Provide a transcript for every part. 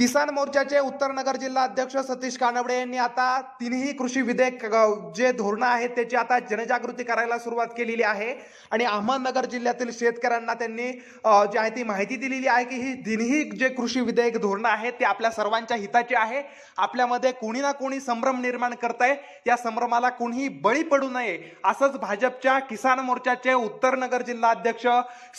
किसान मोर्चाचे उत्तर नगर जिल्हा अध्यक्ष सतीश कानवडे यांनी आता तिन्ही कृषी विधेयक जे धोरणं आहेत त्याची आता जनजागृती करायला सुरुवात केलेली आहे. आणि अहमदनगर जिल्ह्यातील शेतकऱ्यांना त्यांनी जी आहे ती माहिती दिलेली आहे की ही तिन्ही जे कृषी विधेयक धोरणं आहेत ते आपल्या सर्वांच्या हिताची आहे. आपल्यामध्ये कोणी ना कोणी संभ्रम निर्माण करताय. या संभ्रमाला कोणीही बळी पडू नये असंच भाजपच्या किसान मोर्चाचे उत्तर नगर जिल्हा अध्यक्ष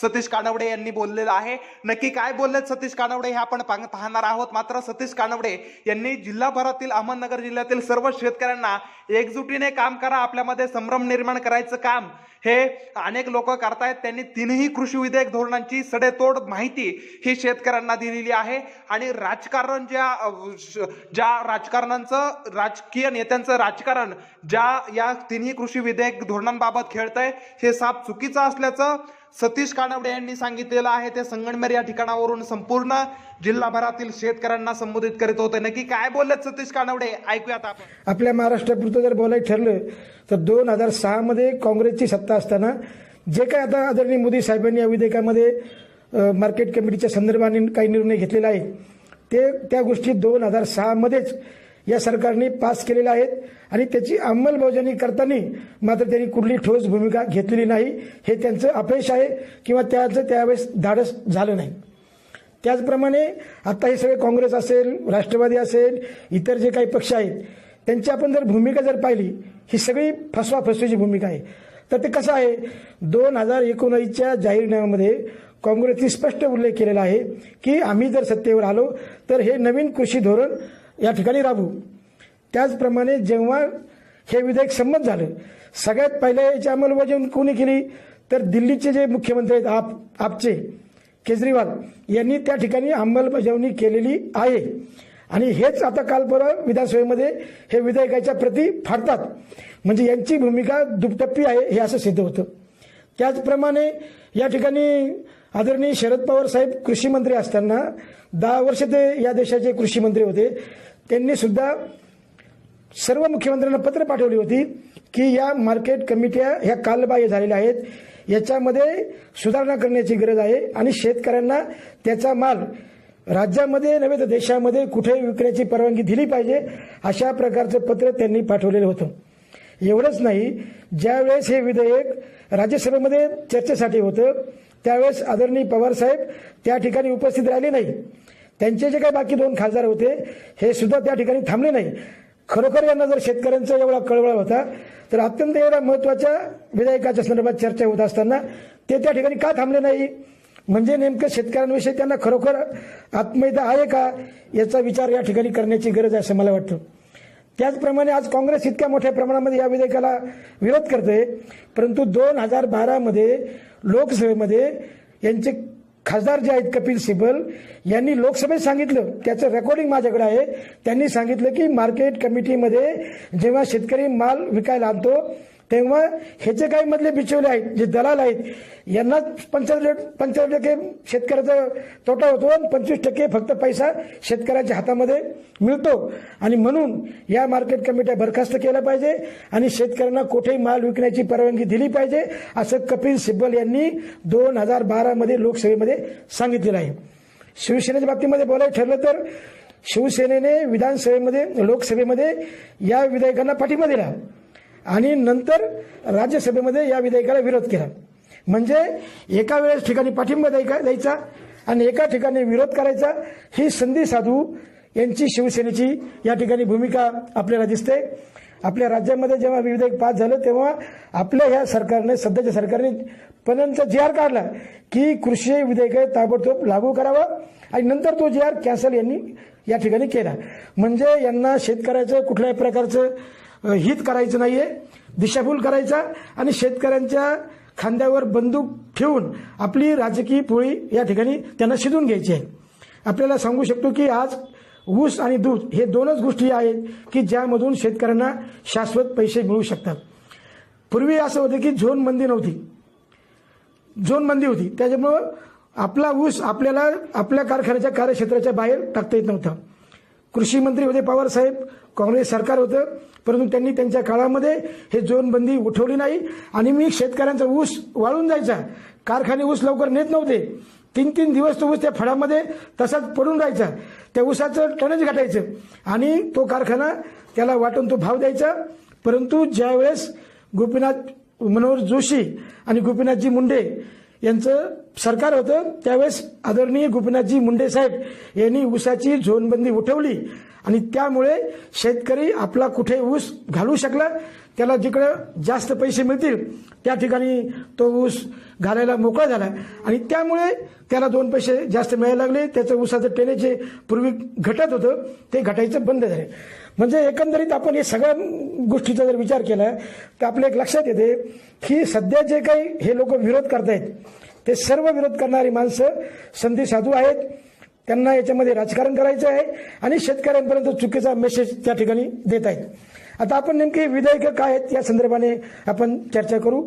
सतीश कानवडे यांनी बोललेलं आहे. नक्की काय बोललेत सतीश कानवडे हे आपण पाहणार आहोत. मात्र सतीश कानवडे यांनी जिल्हाभरातील अहमदनगर जिल्ह्यातील सर्व शेतकऱ्यांना एकजुटीने काम करा आपल्यामध्ये संभ्रम निर्माण करायचं काम हे अनेक लोक करतायत. त्यांनी तीनही कृषी विधेयक धोरणांची सडेतोड माहिती ही शेतकऱ्यांना दिलेली आहे. आणि राजकारण ज्या ज्या राजकारणांचं राजकीय नेत्यांचं राजकारण ज्या या तिन्ही कृषी विधेयक धोरणांबाबत खेळतंय हे साप चुकीचं असल्याचं सतीश कानवडे यांनी सांगितलेलं आहे ते संगणमेर या ठिकाणावरून संपूर्ण जिल्हाभरातील शेतकऱ्यांना संबोधित करीत होते. नक्की काय बोललेत सतीश कानवडे? ऐकूयात आपण. आपल्या महाराष्ट्रापुरतं जर बोलायचं ठरलं तर दोन हजार सहामध्ये काँग्रेसची सत्ता असताना जे काय आता आदरणीय मोदी साहेबांनी या विधेयकामध्ये मार्केट कमिटीच्या संदर्भाने काही निर्णय घेतलेला आहे ते त्या गोष्टी दोन हजार सहामध्येच या सरकारने पास केलेल्या आहेत आणि त्याची अंमलबजावणी करताना मात्र त्यांनी कुठली ठोस भूमिका घेतलेली नाही. हे त्यांचं अपयश आहे किंवा त्याचं त्यावेळेस धाडस झालं नाही. त्याचप्रमाणे आता हे सगळे काँग्रेस असेल राष्ट्रवादी असेल इतर जे काही पक्ष आहेत त्यांची आपण जर भूमिका जर पाहिली ही सगळी फसवाफसवीची भूमिका आहे. तर ते कसं आहे? दोन हजार एकोणीसच्या जाहीरनाम्यामध्ये काँग्रेसने स्पष्ट उल्लेख केलेला आहे की आम्ही जर सत्तेवर आलो तर हे नवीन कृषी धोरण या ठिकाणी राबवू त्याचप्रमाणे जेव्हा हे विधेयक संमत झालं सगळ्यात पहिल्या याची अंमलबजावणी कोणी केली तर दिल्लीचे जे मुख्यमंत्री आहेत आप आपचे केजरीवाल यांनी त्या ठिकाणी अंमलबजावणी केलेली आहे. आणि हेच आता काल परवा विधानसभेमध्ये हे विधेयकाच्या प्रती फाडतात. म्हणजे यांची भूमिका दुपटप्पी आहे हे असं सिद्ध होतं. त्याचप्रमाणे या ठिकाणी आदरणीय शरद पवार साहेब कृषी मंत्री असताना दहा वर्ष ते या देशाचे कृषी मंत्री होते. त्यांनी सुद्धा सर्व मुख्यमंत्र्यांना पत्र पाठवली होती की या मार्केट कमिट्या ह्या कालबाह्य झालेल्या आहेत. याच्यामध्ये सुधारणा करण्याची गरज आहे आणि शेतकऱ्यांना त्याचा माल राज्यामध्ये नव्हे तर देशामध्ये कुठे विकण्याची परवानगी दिली पाहिजे अशा प्रकारचं पत्र त्यांनी पाठवलेलं होतं. एवढंच नाही ज्यावेळेस हे विधेयक राज्यसभेमध्ये चर्चेसाठी होतं त्यावेळेस आदरणीय पवार साहेब त्या ठिकाणी उपस्थित राहिले नाही. त्यांचे जे काही बाकी दोन खासदार होते हे सुद्धा त्या ठिकाणी थांबले नाही. खरोखर यांना जर शेतकऱ्यांचा एवढा कळवळा होता तर अत्यंत एवढ्या महत्त्वाच्या विधेयकाच्या संदर्भात चर्चा होत असताना ते त्या ठिकाणी का थांबले नाही? म्हणजे नेमकं शेतकऱ्यांविषयी त्यांना खरोखर आत्मयता आहे का? याचा विचार या ठिकाणी करण्याची गरज आहे असं मला वाटतं. त्याचप्रमाणे आज काँग्रेस इतक्या मोठ्या प्रमाणामध्ये या विधेयकाला विरोध करते परंतु दोन हजार बारामध्ये लोकसभेमध्ये यांचे खासदार जे आहेत कपिल सिब्बल यांनी लोकसभेत सांगितलं त्याचं रेकॉर्डिंग माझ्याकडे आहे. त्यांनी सांगितलं की मार्केट कमिटीमध्ये जेव्हा शेतकरी माल विकायला आणतो तेव्हा हे जे काही मधले बिचवले आहेत जे दलाल आहेत यांना पंचावन्न पंचावन्न टक्के शेतकऱ्याचा तोटा होतो आणि पंचवीस टक्के फक्त पैसा शेतकऱ्याच्या हातामध्ये मिळतो. आणि म्हणून या मार्केट कमिट्या बरखास्त केल्या पाहिजे आणि शेतकऱ्यांना कुठेही माल विकण्याची परवानगी दिली पाहिजे असं कपिल सिब्बल यांनी दोन हजार बारामध्ये लोकसभेमध्ये सांगितलेलं आहे. शिवसेनेच्या बाबतीमध्ये बोलायचं ठरलं तर शिवसेनेने विधानसभेमध्ये लोकसभेमध्ये या विधेयकांना पाठिंबा दिला. आणि नंतर राज्यसभेमध्ये या विधेयकाला विरोध केला. म्हणजे एका वेळेस ठिकाणी पाठिंबा द्यायचा द्यायचा आणि एका ठिकाणी विरोध करायचा ही संधी साधू यांची शिवसेनेची या ठिकाणी भूमिका आपल्याला दिसते. आपल्या राज्यामध्ये जेव्हा विधेयक पास झालं तेव्हा आपल्या ह्या सरकारने सध्याच्या सरकारने पणनचा जी आर काढला की कृषी विधेयक ताबडतोब लागू करावा आणि नंतर तो जी आर कॅन्सल यांनी या ठिकाणी केला. म्हणजे यांना शेतकऱ्याचं कुठल्याही प्रकारचं हित करायचं नाहीये दिशाभूल करायचा आणि शेतकऱ्यांच्या खांद्यावर बंदूक ठेवून आपली राजकीय पोळी या ठिकाणी त्यांना शिजून घ्यायची आहे. आपल्याला सांगू शकतो की आज ऊस आणि दूध हे दोनच गोष्टी आहेत की ज्यामधून शेतकऱ्यांना शाश्वत पैसे मिळू शकतात. पूर्वी असं होतं की झोन बंदी नव्हती. झोन बंदी होती. त्याच्यामुळं आपला ऊस आपल्याला आपल्या कारखान्याच्या कार्यक्षेत्राच्या बाहेर टाकता येत नव्हता. कृषी मंत्री होते पवार साहेब काँग्रेस सरकार होतं परंतु त्यांनी त्यांच्या काळामध्ये हे बंदी उठवली नाही. आणि मी शेतकऱ्यांचा ऊस वाळून जायचा. कारखाने ऊस लवकर नेत नव्हते. तीन तीन दिवस तो ऊस त्या फळामध्ये तसाच पडून राहायचा. त्या ऊसाचं टनेज घाटायचं. आणि तो कारखाना त्याला वाटून तो भाव द्यायचा. परंतु ज्यावेळेस गोपीनाथ मनोहर जोशी आणि गोपीनाथजी मुंडे यांचं सरकार होतं. त्यावेळेस आदरणीय गोपीनाथजी मुंडे साहेब यांनी ऊसाची झोनबंदी उठवली आणि त्यामुळे शेतकरी आपला कुठे ऊस घालू शकला त्याला जिकडं जास्त पैसे मिळतील त्या ठिकाणी तो ऊस घालायला मोकळा झाला. आणि त्यामुळे त्याला दोन पैसे जास्त मिळायला लागले. त्याचं ऊसाचं टेनेचे पूर्वी घटत होतं ते घटायचं बंद झाले. म्हणजे एकंदरीत आपण हे सगळ्या गोष्टीचा जर विचार केला तर आपल्या एक लक्षात येते की सध्या जे काही हे लोक विरोध करतायत ते सर्व विरोध करणारी माणसं संधी साधू आहेत. त्यांना याच्यामध्ये राजकारण करायचं आहे आणि शेतकऱ्यांपर्यंत चुकीचा मेसेज त्या ठिकाणी देत आहेत. आता आपण नेमके विधेयक काय आहेत या संदर्भाने आपण चर्चा करू.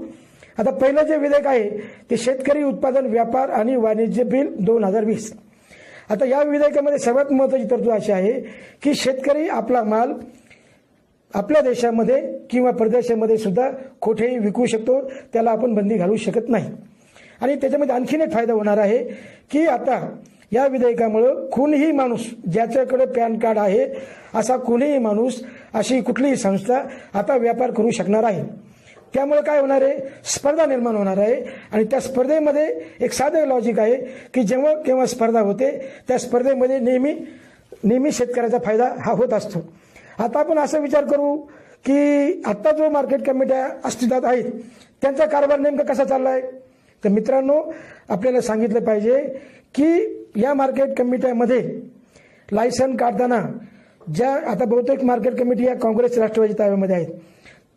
आता पहिलं जे विधेयक आहे ते शेतकरी उत्पादन व्यापार आणि वाणिज्य बिल दोन हजार वीस. आता या विधेयकामध्ये सर्वात महत्वाची तरतूद अशी आहे की शेतकरी आपला माल आपल्या देशामध्ये किंवा परदेशामध्ये सुद्धा कुठेही विकू शकतो त्याला आपण बंदी घालू शकत नाही. आणि त्याच्यामध्ये आणखीन एक फायदा होणार आहे की आता या विधेयकामुळं कोणीही माणूस ज्याच्याकडे पॅन कार्ड आहे असा कोणीही माणूस अशी कुठलीही संस्था आता व्यापार करू शकणार आहे. त्यामुळे काय होणार आहे? स्पर्धा निर्माण होणार आहे. आणि त्या स्पर्धेमध्ये एक साधं लॉजिक आहे की जेव्हा केव्हा स्पर्धा होते त्या स्पर्धेमध्ये नेहमी नेहमी शेतकऱ्याचा फायदा हा होत असतो. आता आपण असा विचार करू की आत्ता जो मार्केट कमिट्या अस्तित्वात आहेत त्यांचा कारभार नेमका कसा चालला आहे तर मित्रांनो आपल्याला सांगितलं पाहिजे की या मार्केट कमिट्यामध्ये लायसन काढताना ज्या आता बहुतेक मार्केट कमिटी या काँग्रेस राष्ट्रवादी ताब्यामध्ये आहेत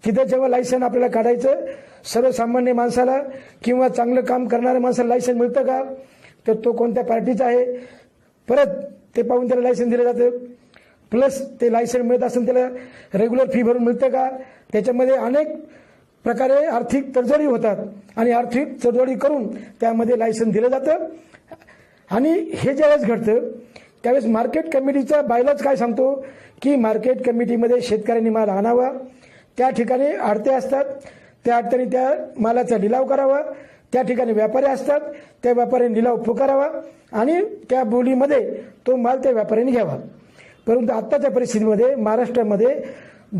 तिथे जेव्हा लायसन आपल्याला काढायचं सर्वसामान्य माणसाला किंवा चांगलं काम करणाऱ्या माणसाला लायसन मिळतं का? तर तो कोणत्या पार्टीचा आहे? परत ते पाहून त्याला लायसन दिलं जातं. प्लस ते लायसन मिळत असेल त्याला रेग्युलर फी भरून मिळतं का? त्याच्यामध्ये अनेक प्रकारे आर्थिक तडजोडी होतात आणि आर्थिक तडजोडी करून त्यामध्ये लायसन दिलं जातं. आणि हे ज्यावेळेस घडतं त्यावेळेस मार्केट कमिटीचा बायलाच काय सांगतो? की मार्केट कमिटीमध्ये शेतकऱ्यांनी माल आणावा. त्या ठिकाणी आडते असतात. त्या अडत्याने त्या मालाचा लिलाव करावा. त्या ठिकाणी व्यापारी असतात. त्या व्यापाऱ्यांनी लिलाव पुकारावा आणि त्या बोलीमध्ये तो माल त्या व्यापाऱ्यांनी घ्यावा. परंतु आत्ताच्या परिस्थितीमध्ये महाराष्ट्रामध्ये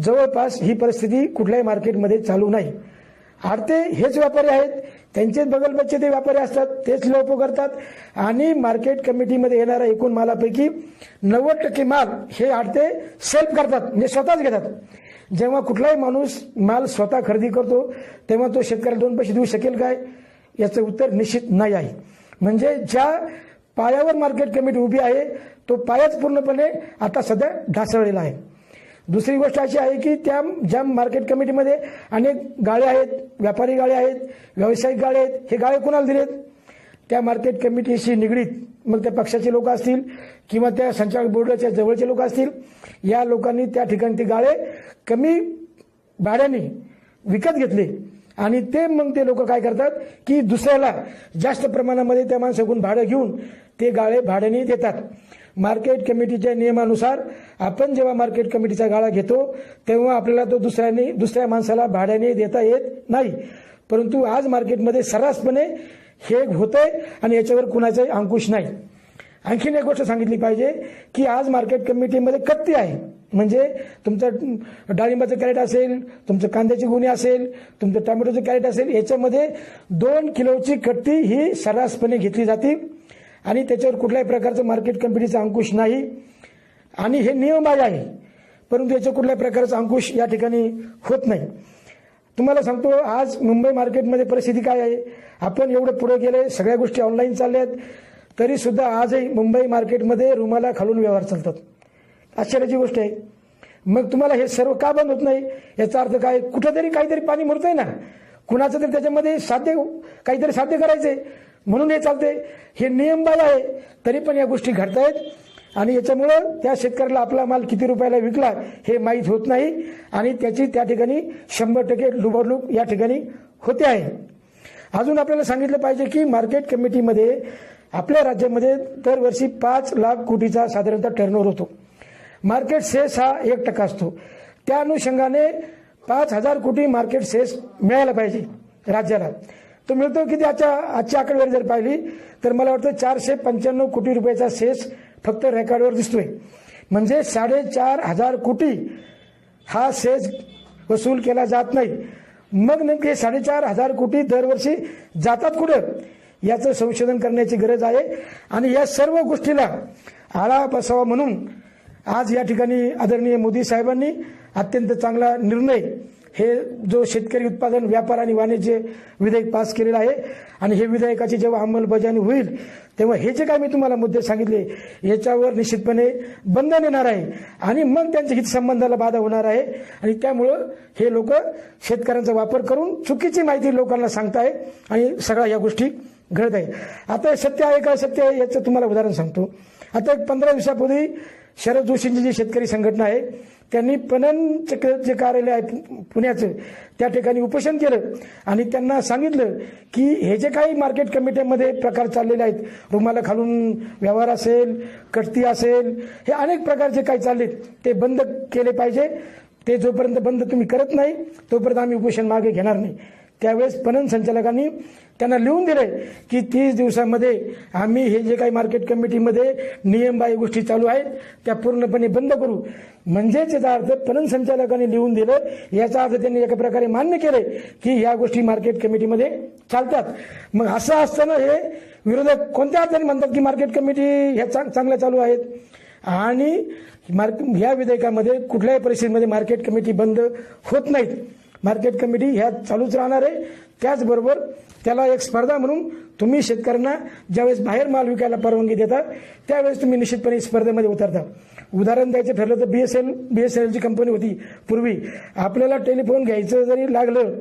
जवळपास ही परिस्थिती कुठल्याही मार्केटमध्ये चालू नाही. आडते हेच व्यापारी आहेत. त्यांचेच बगलबच्चे ते व्यापारी असतात. तेच लोप करतात आणि मार्केट कमिटीमध्ये येणाऱ्या एकूण मालापैकी नव्वद टक्के माल हे आडते सेल्फ करतात. म्हणजे स्वतःच घेतात. जेव्हा कुठलाही माणूस माल स्वतः खरेदी करतो तेव्हा तो शेतकऱ्याला दोन पैसे देऊ शकेल काय? याचं उत्तर निश्चित नाही आहे. म्हणजे ज्या पायावर मार्केट कमिटी उभी आहे तो पायाच पूर्णपणे आता सध्या ढासळलेला आहे. दुसरी गोष्ट अशी आहे की त्या ज्या मार्केट कमिटीमध्ये अनेक गाळे आहेत व्यापारी गाळे आहेत व्यावसायिक गाळे आहेत हे गाळे कोणाला दिलेत? त्या मार्केट कमिटीशी निगडीत मग त्या पक्षाचे लोक असतील किंवा त्या संचालक बोर्डाच्या जवळचे लोक असतील या लोकांनी त्या ठिकाणी ते गाळे कमी भाड्याने विकत घेतले. आणि ते मग ते लोक काय करतात की दुसऱ्याला जास्त प्रमाणामध्ये त्या माणसाकडून भाडं घेऊन ते गाळे भाड्याने देतात. मार्केट कमिटीच्या नियमानुसार आपण जेव्हा मार्केट कमिटीचा गाळा घेतो तेव्हा आपल्याला तो दुसऱ्याने दुसऱ्या माणसाला भाड्याने देता येत नाही. परंतु आज मार्केटमध्ये सर्रासपणे हे होतंय आणि याच्यावर कुणाचाही अंकुश नाही. आणखीन एक गोष्ट सांगितली पाहिजे की आज मार्केट कमिटीमध्ये कत्ती आहे. म्हणजे तुमचं डाळिंबाचं कॅरेट असेल तुमचं कांद्याची गुणी असेल तुमचं टोमॅटोचं कॅरेट असेल याच्यामध्ये दोन किलोची कट्टी ही सर्रासपणे घेतली जाते. आणि त्याच्यावर कुठल्याही प्रकारचं मार्केट कंपनीचा अंकुश नाही. आणि हे नियम आहे. परंतु याच्या कुठल्याही प्रकारचा अंकुश या ठिकाणी होत नाही. तुम्हाला सांगतो आज मुंबई मार्केटमध्ये परिस्थिती काय आहे? आपण एवढं पुढे गेले सगळ्या गोष्टी ऑनलाईन चालल्या आहेत तरी सुद्धा आजही मुंबई मार्केटमध्ये रुमाला खालून व्यवहार चालतात. आश्चर्याची गोष्ट आहे. मग तुम्हाला हे सर्व का बंद होत नाही? याचा अर्थ काय? कुठंतरी काहीतरी पाणी मुरतंय ना. कुणाचं तरी त्याच्यामध्ये साध्य काहीतरी साध्य करायचंय. म्हणून हे चालते हे नियमबाह्य आहे. तरी पण या गोष्टी घडतायत. आणि याच्यामुळं त्या शेतकऱ्याला आपला माल किती रुपयाला विकला हे माहीत होत नाही. आणि त्याची त्या ठिकाणी शंभर टक्के लुबाडणूक या ठिकाणी होते आहे. अजून आपल्याला सांगितलं पाहिजे की मार्केट कमिटीमध्ये आपल्या राज्यामध्ये दरवर्षी पाच लाख कोटीचा साधारणतः टर्नओव्हर होतो. मार्केट सेस हा एक टक्का असतो. त्या अनुषंगाने पाच हजार कोटी मार्केट सेस मिळायला पाहिजे राज्याला. तो मिळतो किती? आजच्या आजची आकडेवारी जर पाहिली तर मला वाटतं चारशे पंच्याण्णव कोटी रुपयाचा सेस फक्त रेकॉर्डवर दिसतोय. म्हणजे साडेचार हजार कोटी हा सेस वसूल केला जात नाही. मग नेमके साडेचार हजार कोटी दरवर्षी जातात कुठं? याचं संशोधन करण्याची गरज आहे. आणि या सर्व गोष्टीला आळा बसावा म्हणून आज या ठिकाणी आदरणीय मोदी साहेबांनी अत्यंत चांगला निर्णय हे जो शेतकरी उत्पादन व्यापार आणि वाणिज्य विधेयक पास केलेलं आहे आणि हे विधेयकाची जेव्हा अंमलबजावणी होईल तेव्हा हे जे काय मी तुम्हाला मुद्दे सांगितले याच्यावर निश्चितपणे बंधन येणार आहे आणि मग त्यांच्या हितसंबंधाला बाधा होणार आहे आणि त्यामुळं हे लोक शेतकऱ्यांचा वापर करून चुकीची माहिती लोकांना सांगताय आणि सगळ्या या गोष्टी घडत आहे आता सत्य आहे का? सत्य आहे याचं तुम्हाला उदाहरण सांगतो. आता एक पंधरा दिवसापूर्वी शरद जोशींची जी शेतकरी संघटना आहे त्यांनी पणन जे कार्यालय आहे पुण्याचं त्या ठिकाणी उपोषण केलं. आणि त्यांना सांगितलं की हे जे काही मार्केट कमिट्यांमध्ये प्रकार चाललेले आहेत रुमाला खालून व्यवहार असेल कटती असेल हे अनेक प्रकारचे काही चाललेत ते बंद केले पाहिजे. ते जोपर्यंत बंद तुम्ही करत नाही तोपर्यंत आम्ही उपोषण मागे घेणार नाही. त्यावेळेस पणन संचालकांनी त्यांना लिहून दिले की तीस दिवसामध्ये आम्ही हे जे काही मार्केट कमिटीमध्ये नियमबाह्य गोष्टी चालू आहेत त्या पूर्णपणे बंद करू. म्हणजेच याचा अर्थ पणन संचालकांनी लिहून दिलं याचा अर्थ त्यांनी एका प्रकारे मान्य केले की या गोष्टी मार्केट कमिटीमध्ये चालतात. मग असं असताना हे विरोधक कोणत्या अर्थाने म्हणतात की मार्केट कमिटी ह्या चांग- चांगल्या चालू आहेत? आणि मार्क ह्या विधेयकामध्ये कुठल्याही परिस्थितीमध्ये मार्केट कमिटी बंद होत नाहीत. मार्केट कमिटी ह्या चालूच राहणार आहे. त्याचबरोबर त्याला एक स्पर्धा म्हणून तुम्ही शेतकऱ्यांना ज्यावेळेस बाहेर माल विकायला परवानगी देता त्यावेळेस तुम्ही निश्चितपणे स्पर्धेमध्ये उतरता. उदाहरण द्यायचं ठरलं तर B S L B S L company होती पूर्वी. आपल्याला टेलिफोन घ्यायचं जरी लागलं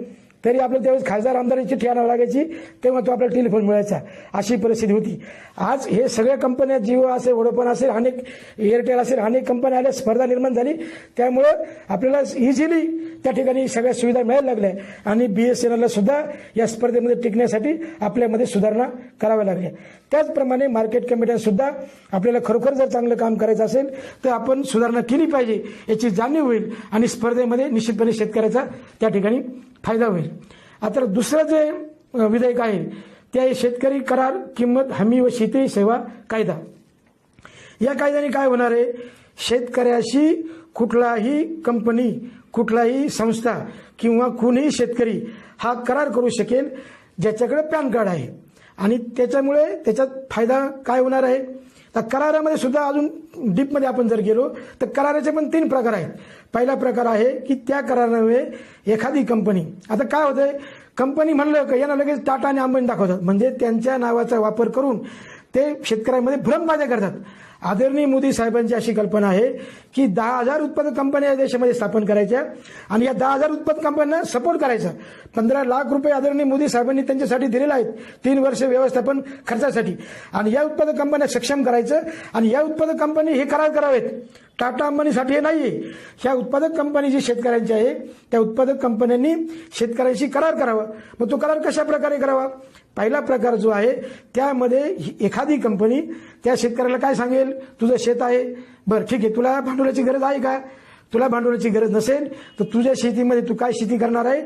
तरी आपल्याला त्यावेळेस खासदार आमदारांची चिठ्ठी लागायची तेव्हा तो आपल्याला टेलिफोन मिळायचा. अशी परिस्थिती होती. आज हे सगळ्या कंपन्या जिओ असेल वडोपन असेल अनेक एअरटेल असेल अनेक कंपन्या आल्या स्पर्धा निर्माण झाली. त्यामुळं आपल्याला इझिली त्या ठिकाणी सगळ्या सुविधा मिळायला लागल्या. आणि बी एस एन सुद्धा या स्पर्धेमध्ये टिकण्यासाठी आपल्यामध्ये सुधारणा कराव्या लागल्या. त्याचप्रमाणे मार्केट कमिट्या सुद्धा आपल्याला खरोखर जर चांगलं काम करायचं असेल तर आपण सुधारणा केली पाहिजे याची जाणीव होईल. आणि स्पर्धेमध्ये निश्चितपणे शेतकऱ्याचा त्या ठिकाणी फायदा होईल. आता दुसरं जे विधेयक आहे ते आहे शेतकरी करार किंमत हमी व शेती सेवा कायदा. या कायद्याने काय होणार आहे? शेतकऱ्याशी कुठलाही कंपनी कुठलाही संस्था किंवा कुणीही शेतकरी हा करार करू शकेल ज्याच्याकडे पॅन कार्ड आहे. आणि त्याच्यामुळे त्याच्यात फायदा काय होणार आहे? तर करारामध्ये सुद्धा अजून डीपमध्ये आपण जर गेलो तर कराराचे पण तीन प्रकार आहेत. पहिला प्रकार आहे की त्या करारामुळे एखादी कंपनी आता काय होतंय? कंपनी म्हणलं का यांना लगेच टाटा आणि अंबानी दाखवतात. म्हणजे त्यांच्या नावाचा वापर करून ते शेतकऱ्यांमध्ये भ्रमबाजा करतात. आदरणीय मोदी साहेबांची अशी कल्पना आहे की दहा हजार उत्पादक कंपन्या या देशामध्ये स्थापन करायच्या आणि या दहा हजार उत्पादक कंपन्यांना सपोर्ट करायचा. पंधरा लाख रुपये आदरणीय मोदी साहेबांनी त्यांच्यासाठी दिलेले आहेत. तीन वर्ष व्यवस्थापन खर्चासाठी. आणि या उत्पादक कंपन्या सक्षम करायचं आणि या उत्पादक कंपनी हे करार करावेत. टाटा अंबानीसाठी हे नाहीये. ह्या उत्पादक कंपनी जी शेतकऱ्यांची आहे त्या उत्पादक कंपन्यांनी शेतकऱ्यांशी करार करावा. मग तो करार कशा प्रकारे करावा? पहिला प्रकार जो आहे त्यामध्ये ही- एखादी कंपनी त्या शेतकऱ्याला काय सांगेल? तुझं शेत आहे. बरं ठीक आहे. तुला भांडवलाची गरज आहे का? तुला भांडवलाची गरज नसेल तर तुझ्या शेतीमध्ये तू काय शेती करणार आहे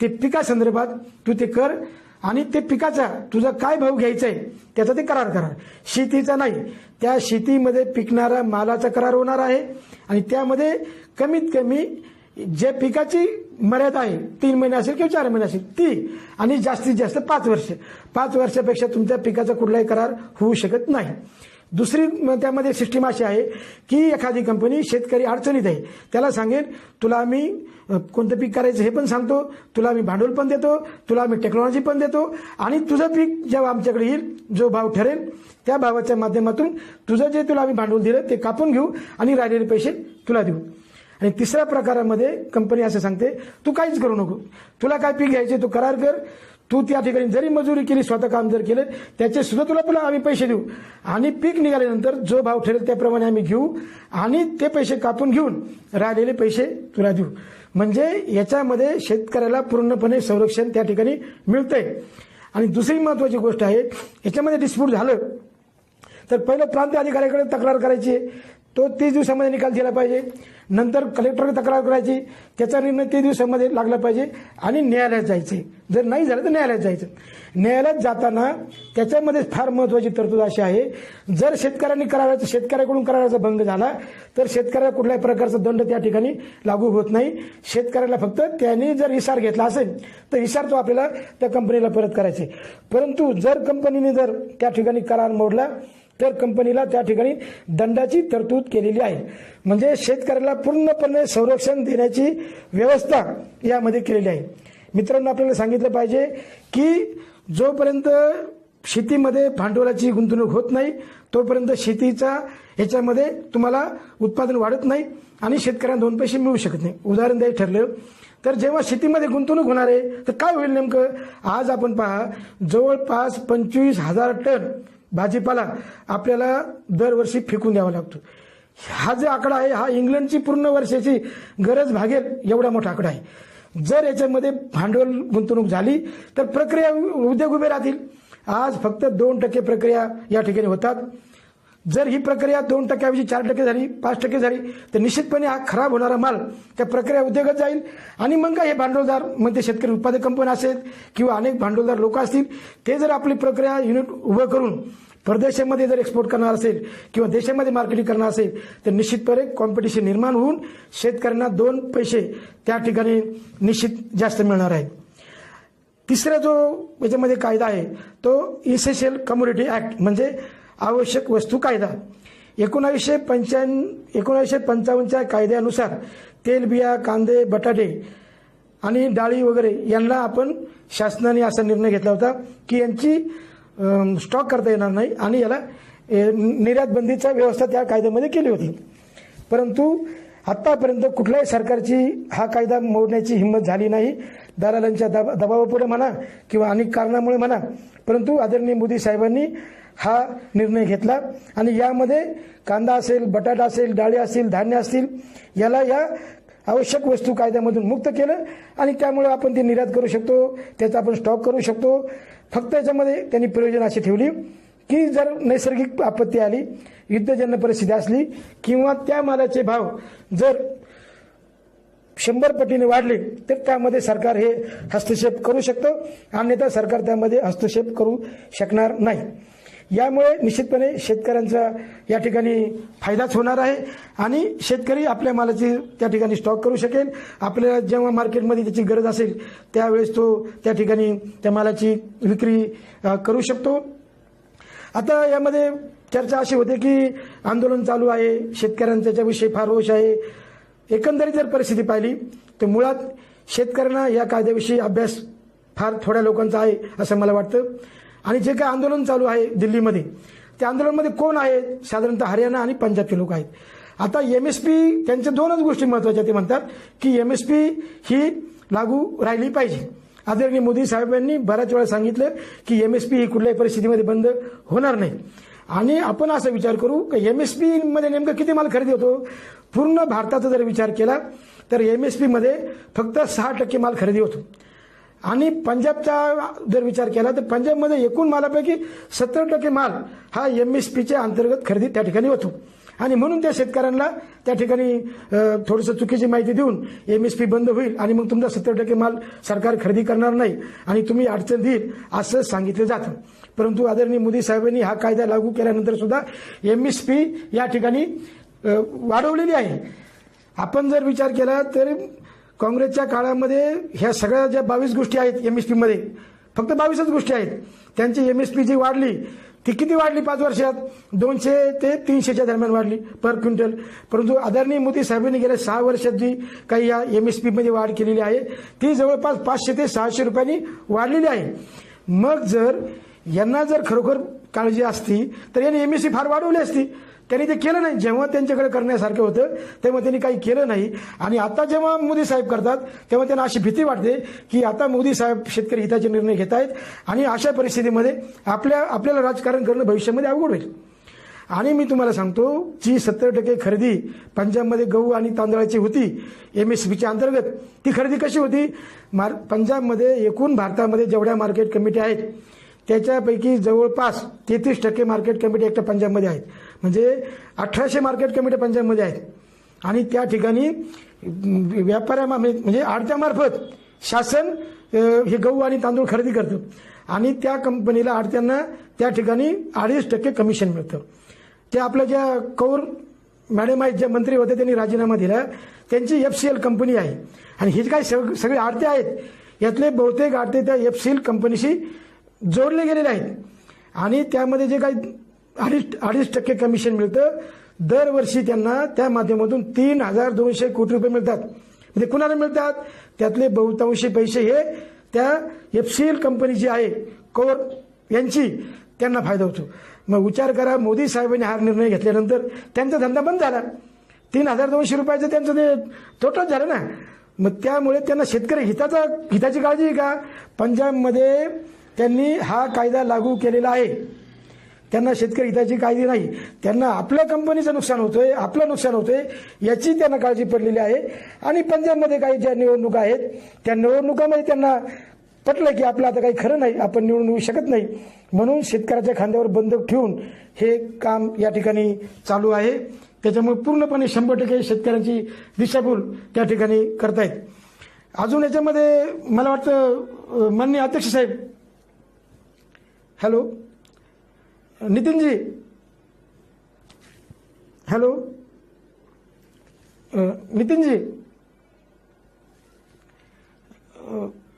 ते पिकासंदर्भात तू ते कर आणि ते पिकाचा तुझा काय भाव घ्यायचा आहे त्याचा ते करार करा. शेतीचा नाही त्या शेतीमध्ये पिकणारा मालाचा करार होणार आहे आणि त्यामध्ये कमीत कमी जे पिकाची मर्यादा आहे तीन महिने असेल किंवा चार महिने असेल ती आणि जास्तीत जास्त पाच वर्ष. पाच वर्षापेक्षा तुमच्या पिकाचा कुठलाही करार होऊ शकत नाही. दुसरी त्यामध्ये सिस्टीम अशी आहे की एखादी कंपनी शेतकरी अडचणीत आहे त्याला सांगेन तुला आम्ही कोणतं पीक करायचं हे पण सांगतो तुला आम्ही भांडवल पण देतो तुला आम्ही टेक्नॉलॉजी पण देतो आणि तुझं पीक जेव्हा आमच्याकडे येईल जो भाव ठरेल त्या भावाच्या माध्यमातून तुझं जे तुला आम्ही भांडवल दिलं ते कापून घेऊ आणि राहिलेले पैसे तुला देऊ. आणि तिसऱ्या प्रकारामध्ये कंपनी असं सांगते तू काहीच करू नको. तुला काय पीक घ्यायचे तू करार कर. तू त्या ठिकाणी जरी मजुरी केली स्वतः काम जर केलं त्याचे सुद्धा तुला पुन्हा आम्ही पैसे देऊ. आणि पीक निघाल्यानंतर जो भाव ठरेल त्याप्रमाणे आम्ही घेऊ आणि ते पैसे कापून घेऊन राहिलेले पैसे तुला देऊ. म्हणजे याच्यामध्ये शेतकऱ्याला पूर्णपणे संरक्षण त्या ठिकाणी मिळतंय. आणि दुसरी महत्वाची गोष्ट आहे याच्यामध्ये डिस्प्यूट झालं तर पहिलं प्रांत अधिकाऱ्याकडे तक्रार करायची आहे. तो तीस दिवसामध्ये निकाल दिला पाहिजे. नंतर कलेक्टरला तक्रार करायची. त्याचा निर्णय तीस दिवसामध्ये लागला पाहिजे आणि न्यायालयात जायचे. जर नाही झालं तर न्यायालयात जायचं. न्यायालयात जाताना त्याच्यामध्ये फार महत्त्वाची तरतूद अशी आहे. जर शेतकऱ्यांनी कराराचा शेतकऱ्याकडून कराराचा भंग झाला तर शेतकऱ्याला कुठल्याही प्रकारचा दंड त्या ठिकाणी लागू होत नाही. शेतकऱ्याला फक्त त्यांनी जर हिसार घेतला असेल तर हिसार तो आपल्याला त्या कंपनीला परत करायचे. परंतु जर कंपनीने जर त्या ठिकाणी करार मोडला तर कंपनीला त्या ठिकाणी दंडाची तरतूद केलेली आहे. म्हणजे शेतकऱ्याला पूर्णपणे संरक्षण देण्याची व्यवस्था यामध्ये केलेली आहे. मित्रांनो आपल्याला सांगितलं पाहिजे की जोपर्यंत शेतीमध्ये भांडवलाची गुंतवणूक होत नाही तोपर्यंत शेतीचा ह्याच्यामध्ये तुम्हाला उत्पादन वाढत नाही आणि शेतकऱ्यांना दोन पैसे मिळू शकत नाही. उदाहरण द्यायचं ठरलं तर जेव्हा शेतीमध्ये गुंतवणूक होणार आहे तर काय होईल नेमकं? आज आपण पहा जवळपास पंचवीस हजार टन भाजीपाला आपल्याला दरवर्षी फेकून द्यावा लागतो. हा जो आकडा आहे हा इंग्लंडची पूर्ण वर्षाची गरज भागेल एवढा मोठा आकडा आहे. जर याच्यामध्ये भांडवल गुंतवणूक झाली तर प्रक्रिया उद्योग उभे राहतील. आज फक्त दोन टक्के प्रक्रिया या ठिकाणी होतात. जर ही प्रक्रिया दोन टक्क्याऐवजी चार टक्के झाली पाच टक्के झाली तर निश्चितपणे हा खराब होणारा माल त्या प्रक्रिया उद्योगात जाईल. आणि मग काय हे भांडवलदार मग ते शेतकरी उत्पादक कंपनी असेल किंवा अनेक भांडवलदार लोक असतील ते जर आपली प्रक्रिया युनिट उभं करून परदेशामध्ये जर एक्सपोर्ट करणार असेल किंवा देशामध्ये मार्केटिंग करणार असेल तर निश्चितपणे कॉम्पिटिशन निर्माण होऊन शेतकऱ्यांना दोन पैसे त्या ठिकाणी निश्चित जास्त मिळणार आहेत. तिसरा जो याच्यामध्ये कायदा आहे तो इसेशियल कम्युनिटी ऍक्ट म्हणजे आवश्यक वस्तू कायदा. एकोणावीसशे पंच्याण् एकोणावीसशे पंचावन्नच्या कायद्यानुसार तेलबिया कांदे बटाटे आणि डाळी वगैरे यांना आपण शासनाने असा निर्णय घेतला होता की यांची स्टॉक करता येणार नाही आणि याला निर्यात बंदीचा व्यवस्था त्या कायद्यामध्ये केली होती. परंतु आतापर्यंत कुठल्याही सरकारची हा कायदा मोडण्याची हिंमत झाली नाही. दलालांच्या दबा दबावापुढे म्हणा किंवा अनेक कारणामुळे म्हणा. परंतु आदरणीय मोदी साहेबांनी हा निर्णय घेतला. आणि यामध्ये कांदा असेल बटाटा असेल डाळी असतील धान्य असतील याला या आवश्यक वस्तू कायद्यामधून मुक्त केलं. आणि त्यामुळे आपण ते निर्यात करू शकतो त्याचा आपण स्टॉक करू शकतो. फक्त याच्यामध्ये त्यांनी प्रयोजन अशी ठेवली की जर नैसर्गिक आपत्ती आली युद्धजन्य परिस्थिती असली किंवा त्या मालाचे भाव जर शंभर पटीने वाढले तर त्यामध्ये सरकार हे हस्तक्षेप करू शकतं. अन्यथा सरकार त्यामध्ये हस्तक्षेप करू शकणार नाही. यामुळे निश्चितपणे शेतकऱ्यांचा या ठिकाणी फायदाच होणार आहे आणि शेतकरी आपल्या मालाची त्या ठिकाणी स्टॉक करू शकेल. आपल्याला जेव्हा मार्केटमध्ये त्याची गरज असेल त्यावेळेस तो त्या ठिकाणी त्या मालाची विक्री करू शकतो. आता यामध्ये चर्चा अशी होते की आंदोलन चालू आहे शेतकऱ्यांचा त्याच्याविषयी फार रोष आहे. एकंदरीत जर परिस्थिती पाहिली तर मुळात शेतकऱ्यांना या कायद्याविषयी अभ्यास फार थोड्या लोकांचा आहे असं मला वाटतं. आणि जे काय आंदोलन चालू आहे दिल्लीमध्ये त्या आंदोलनमध्ये कोण आहे साधारणतः हरियाणा आणि पंजाबचे लोक आहेत. आता एम एस पी त्यांच्या दोनच गोष्टी महत्त्वाच्या ते म्हणतात की एम एस पी ही लागू राहिली पाहिजे. आदरणीय मोदी साहेबांनी बऱ्याच वेळा सांगितलं की एम एस पी ही कुठल्याही परिस्थितीमध्ये बंद होणार नाही. आणि आपण असा विचार करू की एम एस पी मध्ये नेमकं किती माल खरेदी होतो? पूर्ण भारताचा जर विचार केला तर एम एस पीमध्ये फक्त सहा टक्के माल खरेदी होतो. आणि पंजाबचा जर विचार केला तर पंजाबमध्ये एकूण मालापैकी सत्तर टक्के माल हा एम एस पीच्या अंतर्गत खरेदी त्या ठिकाणी होतो. आणि म्हणून त्या शेतकऱ्यांना त्या ठिकाणी थोडंसं चुकीची माहिती देऊन एम एस पी बंद होईल आणि मग तुमचा सत्तर टक्के माल सरकार खरेदी करणार नाही आणि तुम्ही अडचण देईल असं सांगितलं जातं. परंतु आदरणीय मोदी साहेबांनी हा कायदा लागू केल्यानंतर सुद्धा एम एस पी या ठिकाणी वाढवलेली आहे. आपण जर विचार केला तर काँग्रेसच्या काळामध्ये ह्या सगळ्या ज्या बावीस गोष्टी आहेत एम एस पीमध्ये फक्त बावीसच गोष्टी आहेत. त्यांची एम एस पी जी वाढली ती किती वाढली पाच वर्षात? दोनशे ते तीनशेच्या दरम्यान वाढली पर क्विंटल. परंतु आदरणीय मोदी साहेबांनी गेल्या सहा वर्षात जी काही या एम एस पीमध्ये वाढ केलेली आहे ती जवळपास पाचशे ते सहाशे रुपयांनी वाढलेली आहे. मग जर यांना जर खरोखर काळजी असती तर यांनी एम एस सी फार वाढवली असती. त्यांनी ते केलं नाही. जेव्हा त्यांच्याकडे करण्यासारखं होतं तेव्हा त्यांनी काही केलं नाही. आणि आता जेव्हा मोदी साहेब करतात तेव्हा त्यांना अशी भीती वाटते की आता मोदी साहेब शेतकरी हिताचे निर्णय घेत आहेत आणि अशा परिस्थितीमध्ये आपल्या आपल्याला राजकारण करणं भविष्यामध्ये अवघड होईल. आणि मी तुम्हाला सांगतो जी सत्तर टक्के खरेदी पंजाबमध्ये गहू आणि तांदळाची होती एम एस बीच्या अंतर्गत ती खरेदी कशी होती? मार पंजाबमध्ये एकूण भारतामध्ये जेवढ्या मार्केट कमिटी आहेत त्याच्यापैकी जवळपास तेहतीस टक्के मार्केट कमिटी एकट्या पंजाबमध्ये आहेत. म्हणजे अठराशे मार्केट कमिटी पंजाबमध्ये आहेत. आणि त्या ठिकाणी व्यापाऱ्या म्हणजे आडत्यामार्फत शासन हे गहू आणि तांदूळ खरेदी करतं. आणि त्या कंपनीला आडत्यांना त्या ठिकाणी अडीच टक्के कमिशन मिळतं. ते आपल्या ज्या कौर मॅडम आहेत ज्या मंत्री होते त्यांनी राजीनामा दिला. त्यांची एफ सी एल कंपनी आहे. आणि ही जी काही सग सगळे आडते आहेत यातले बहुतेक आडते त्या एफ सी एल कंपनीशी जोडले गेलेले आहेत आणि त्यामध्ये जे काही अडीच अडीच टक्के कमिशन मिळतं दरवर्षी त्यांना त्या माध्यमातून तीन हजार दोनशे कोटी रुपये मिळतात. म्हणजे कुणाला मिळतात? त्यातले बहुतांशी पैसे हे त्या एफ सी एल कंपनी जी आहे कोर यांची. त्यांना फायदा होतो. मग विचार करा मोदी साहेबांनी हा निर्णय घेतल्यानंतर त्यांचा धंदा बंद झाला. तीन हजार दोनशे रुपयाचं त्यांचं ते तोटाच झालं ना. मग त्यामुळे त्यांना शेतकरी हिताचा हिताची काळजी आहे का पंजाबमध्ये त्यांनी हा कायदा लागू केलेला आहे. त्यांना शेतकरी हिताची काळजी नाही. त्यांना आपल्या कंपनीचं नुकसान होतोय आपलं नुकसान होतोय याची त्यांना काळजी पडलेली आहे. आणि पंजाबमध्ये काही ज्या निवडणुका आहेत त्या निवडणुकामध्ये त्यांना पटलं की आपलं आता काही खरं नाही आपण निवडून येऊ शकत नाही. म्हणून शेतकऱ्याच्या खांद्यावर बंदक ठेवून हे काम या ठिकाणी चालू आहे. त्याच्यामुळे पूर्णपणे शंभर टक्के शेतकऱ्यांची दिशाभूल त्या ठिकाणी करतायत. अजून याच्यामध्ये मला वाटतं माननीय अध्यक्ष साहेब hello? Nitinji? Hello? Nitinji?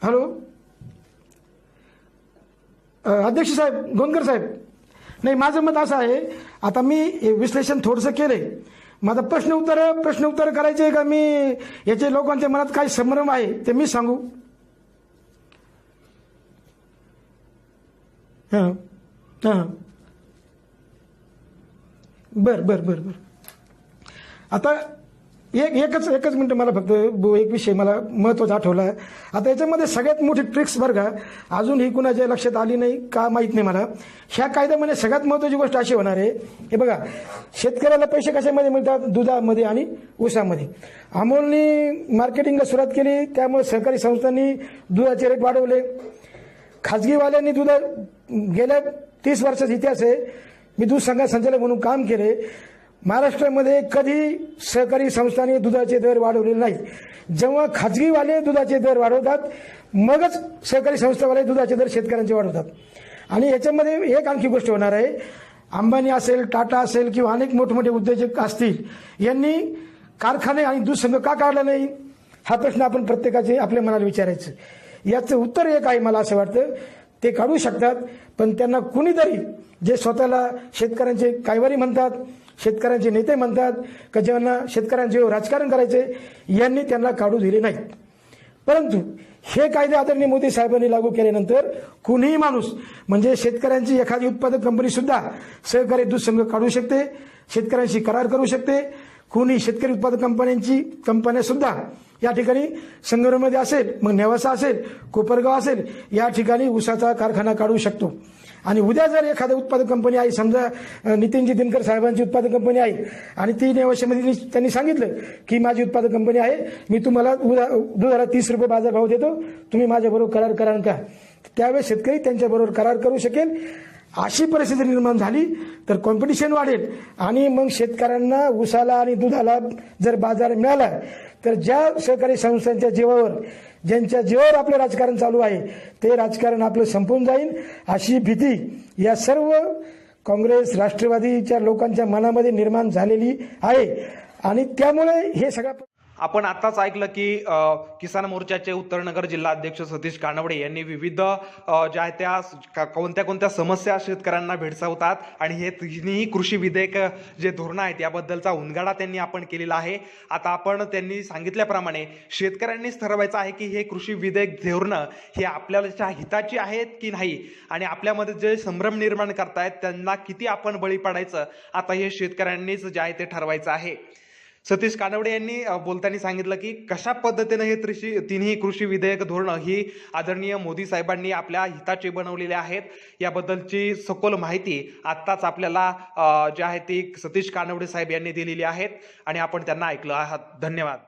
Hello? अध्यक्ष साहेब गोंदकर साहेब. नाही माझं मत असं आहे आता मी विश्लेषण थोडंसं केलंय. माझा प्रश्न उत्तर प्रश्न उत्तर करायचे आहे का? मी याचे लोकांच्या मनात काय संभ्रम आहे ते मी सांगू. हां हां. बर बर बर बर. आता एक एकच एकच मिनटं मला फक्त एक विषय मला महत्त्वाचा आठवला. आहे आता याच्यामध्ये सगळ्यात मोठी ट्रिक्स बरं का अजून ही कुणाच्या लक्षात आली नाही का माहीत नाही मला. ह्या कायद्यामध्ये सगळ्यात महत्वाची गोष्ट अशी होणार आहे. हे बघा शेतकऱ्याला पैसे कशामध्ये मिळतात? दुधामध्ये आणि ऊसामध्ये. अमोलनी मार्केटिंगला सुरुवात केली त्यामुळे सहकारी संस्थांनी दुधाचे रेट वाढवले. खाजगीवाल्यांनी दुधा गेल्या तीस वर्षाचा इतिहास आहे. मी दूध संघात संचालक म्हणून काम केले. महाराष्ट्रामध्ये कधी सहकारी संस्थांनी दुधाचे दर वाढवलेले नाहीत. जेव्हा खाजगीवाले दुधाचे दर वाढवतात मगच सहकारी संस्थावाले दुधाचे दर शेतकऱ्यांचे वाढवतात. आणि याच्यामध्ये एक आणखी गोष्ट होणार आहे. अंबानी असेल टाटा असेल किंवा अनेक मोठमोठे उद्योजक असतील यांनी कारखाने आणि दूध संघ का काढला नाही? हा प्रश्न आपण प्रत्येकाचे आपल्या मनाला विचारायचं. याचं उत्तर एक आहे मला असं वाटतं. ते काढू शकतात पण त्यांना कुणीतरी जे स्वतःला शेतकऱ्यांचे कायवारी म्हणतात शेतकऱ्यांचे नेते म्हणतात का ज्यांना शेतकऱ्यांचे राजकारण करायचे यांनी त्यांना काढू दिले नाहीत. परंतु हे कायदे आदरणीय मोदी साहेबांनी लागू केल्यानंतर कुणीही माणूस म्हणजे शेतकऱ्यांची एखादी उत्पादक कंपनी सुद्धा सहकारी दूध संघ काढू शकते शेतकऱ्यांशी करार करू शकते कुणी शेतकरी उत्पादक कंपन्यांची कंपन्या सुद्धा या ठिकाणी संगममध्ये असेल मग नेवासा असेल कोपरगाव असेल या ठिकाणी ऊसाचा कारखाना काढू शकतो. आणि उद्या जर एखादं उत्पादक कंपनी आहे समजा नितीनजी दिनकर साहेबांची उत्पादक कंपनी आहे आणि ती नेवाशामध्ये त्यांनी सांगितलं की माझी उत्पादक कंपनी आहे मी तुम्हाला उदा- दुधाला तीस रुपये बाजारभाव देतो तुम्ही माझ्याबरोबर करार कराल का? त्यावेळेस शेतकरी त्यांच्याबरोबर करार करू शकेल अशी परिस्थिती निर्माण झाली तर कॉम्पिटिशन वाढेल. आणि मग शेतकऱ्यांना ऊसाला आणि दुधाला जर बाजार मिळाला तर ज्या सहकारी संस्थांच्या जीवावर ज्यांच्या जीवावर आपलं राजकारण चालू आहे ते राजकारण आपलं संपून जाईल. अशी भीती या सर्व काँग्रेस राष्ट्रवादीच्या लोकांच्या मनामध्ये निर्माण झालेली आहे. आणि त्यामुळे हे सगळं आपण आताच ऐकलं की किसान मोर्चाचे उत्तरनगर जिल्हा अध्यक्ष सतीश कानवडे यांनी विविध ज्या आहेत त्या का- कोणत्या कोणत्या समस्या शेतकऱ्यांना भेडसावतात आणि हे तिन्ही कृषी विधेयक जे धोरणं आहेत याबद्दलचा उनगाडा त्यांनी आपण केलेला आहे. आता आपण त्यांनी सांगितल्याप्रमाणे शेतकऱ्यांनीच ठरवायचं आहे की हे कृषी विधेयक धोरणं हे आपल्याच्या हिताची आहेत की नाही? आणि आपल्यामध्ये जे संभ्रम निर्माण करतायत त्यांना किती आपण बळी पडायचं? आता हे शेतकऱ्यांनीच जे आहे ते ठरवायचं आहे. सतीश कानवडे यांनी बोलताना सांगितलं की कशा पद्धतीनं हे त्रिशी तिन्ही कृषी विधेयक धोरणं ही आदरणीय मोदी साहेबांनी आपल्या हिताची बनवलेली आहेत याबद्दलची सखोल माहिती आत्ताच आपल्याला जी आहे ती सतीश कानवडे साहेब यांनी दिलेली आहेत आणि आपण त्यांना ऐकलं आहात. धन्यवाद.